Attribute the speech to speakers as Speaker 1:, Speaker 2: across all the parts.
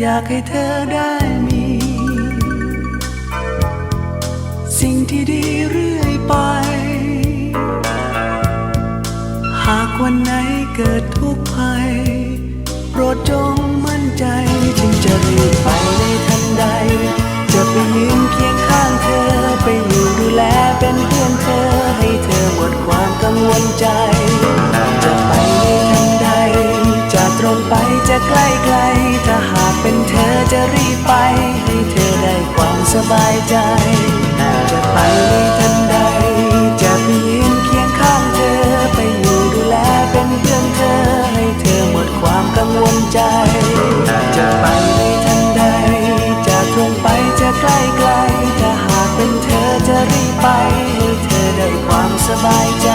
Speaker 1: อยากให้เธอได้มี สิ่งที่ดีเรื่อยไป หากวันไหนเกิดทุกข์ภัย โปรดจงมั่นใจ สบายใจ แต่จะไปทันใด จะไปยืนเคียงข้างเธอ ไปอยู่ดูแลเป็นเพื่อนเธอ ให้เธอหมดความกังวลใจ แต่จะไปทันใด จะตรงไปจะใกล้ไกลถ้าหากเป็นเธอจะรีบไปให้เธอได้ความสบายใจ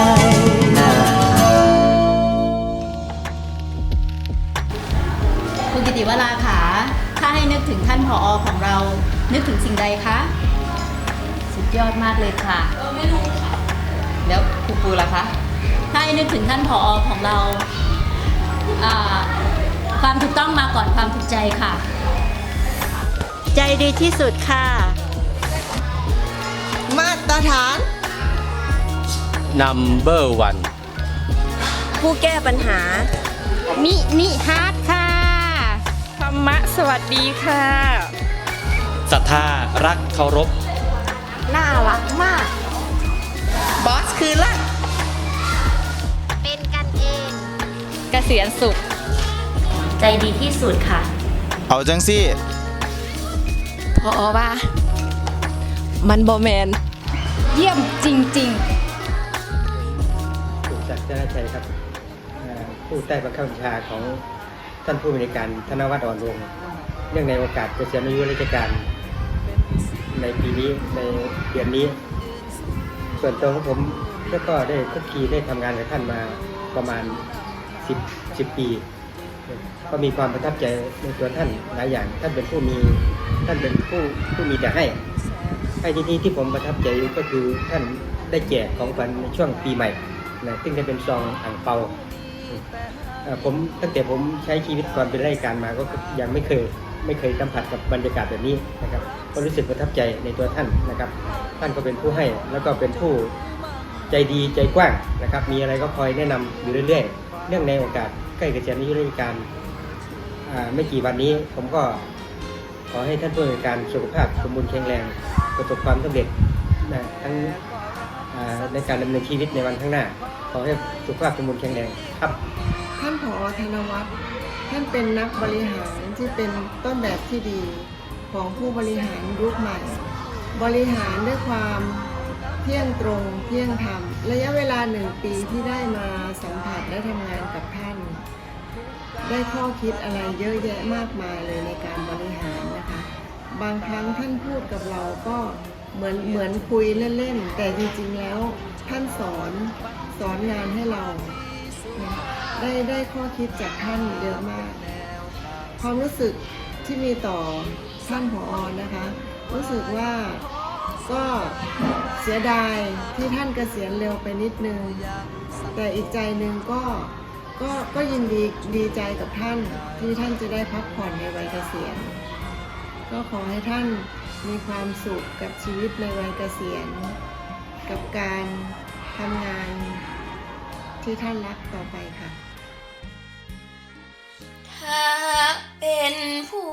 Speaker 2: คุณกิติวราค่ะ ถ้าให้นึกถึงท่านผออของเรา นึกถึงสิ่งใดคะ
Speaker 3: สุดยอดมากเลยค่ะ แล้วครูปูล่ะคะ
Speaker 2: ถ้าให้นึกถึงท่านผออของเราอ่าความถูกต้องมาก่อนความถูกใจค่ะ
Speaker 4: ใจดีที่สุดค่ะ
Speaker 5: มาตรฐาน
Speaker 6: number one
Speaker 4: ผู้แก้ปัญหา
Speaker 3: มินิฮาร์ดค่ะ ธรรมะสวัสดีค่ะ
Speaker 6: ศรัทธารักเคารพ
Speaker 4: น่ารักมาก
Speaker 5: บอสคือลัก
Speaker 4: เป็นกันเอง
Speaker 3: เกษียณสุข
Speaker 2: ใจดีที่สุดค่ะ
Speaker 7: เอาจังสิ
Speaker 8: พอว่า มันบอแมน
Speaker 3: เยี่ยมจริงๆ
Speaker 9: สุจักรจนาชัยครับเอ่อผู้ใต้บังคับบัญชาของท่านผู้บริการธนวัฒน์อ่อนวงศ์เนื่องในโอกาสเกษียณอายุราชการ ในปีนี้ในเดือนนี้ ส่วนตัวของผมก็ได้คุกคีได้ทำงานกับท่านมาประมาณ 10 10 ปี ก็มีความประทับใจในตัวท่านหลายอย่าง ท่านเป็นผู้มีท่านเป็นผู้ผู้มีแต่ให้ให้ที่นี้ที่ผมประทับใจก็คือท่านได้แจกของขวัญในช่วงปีใหม่นะซึ่งจะเป็นซองอ่างเปาผมตั้งแต่ผมใช้ชีวิตก่อนเป็นราชการมาก็ยังไม่เคย ไม่เคยสัมผัสกับบรรยากาศแบบนี้นะครับก็รู้สึกประทับใจในตัวท่านนะครับ ท่านก็เป็นผู้ให้แล้วก็เป็นผู้ใจดีใจกว้างนะครับ มีอะไรก็คอยแนะนำอยู่เรื่อยๆ เนื่องในโอกาสใกล้เกษียณอายุราชการอ่าไม่กี่วันนี้ผมก็ขอให้ท่านผู้บริการสุขภาพสมบูรณ์แข็งแรงประสบความสำเร็จนะทั้งอ่าในการดำเนินชีวิตในวันข้างหน้า ขอให้สุขภาพสมบูรณ์แข็งแรงครับ
Speaker 5: ท่านผอธนวัฒน์ท่านเป็นนักบริหารที่เป็นต้นแบบที่ดีของผู้บริหารยุคใหม่ บริหารด้วยความเที่ยงตรงเที่ยงธรรมระยะเวลาหนึ่งปีที่ได้มาสัมผัสและทำงานกับท่าน ได้ข้อคิดอะไรเยอะแยะมากมายเลยในการบริหารนะคะ บางครั้งท่านพูดกับเราก็เหมือนเหมือนคุยเล่นๆ แต่จริงๆแล้วท่านสอนสอนงานให้เรา ได้ได้ข้อคิดจากท่านเยอะมาก ความรู้สึกที่มีต่อท่านผออนะคะ รู้สึกว่าก็เสียดายที่ท่านเกษียณเร็วไปนิดนึง แต่อีกใจหนึ่งก็ก็ก็ยินดีดีใจกับท่านที่ท่านจะได้พักผ่อนในวัยเกษียณ ก็ขอให้ท่านมีความสุขกับชีวิตในวัยเกษียณ กับการทำงานที่ท่านรักต่อไปค่ะ
Speaker 8: เป็นผู้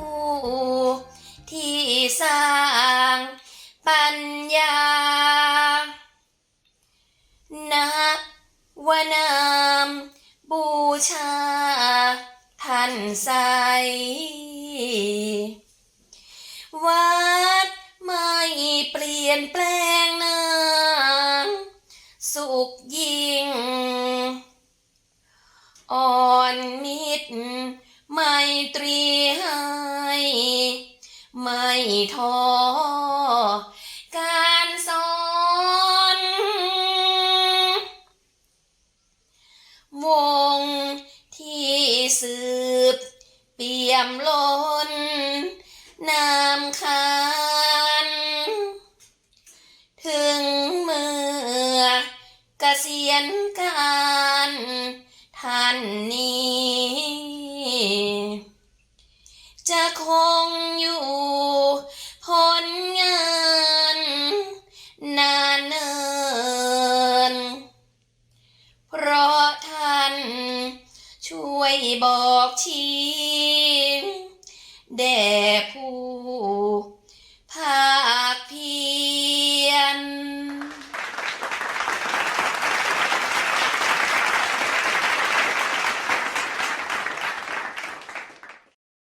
Speaker 8: ที่สร้างปัญญานักวนามบูชา ท่านใส วัดไม่เปลี่ยนแปลงนางสุขยิ่ง อ่อนมิตร ตรีให้ไม่ท้อการสอนวงที่สืบเปี่ยมล้น คงอยู่ ผลงานนานเนิน เพราะท่าน ช่วยบอกชี้แด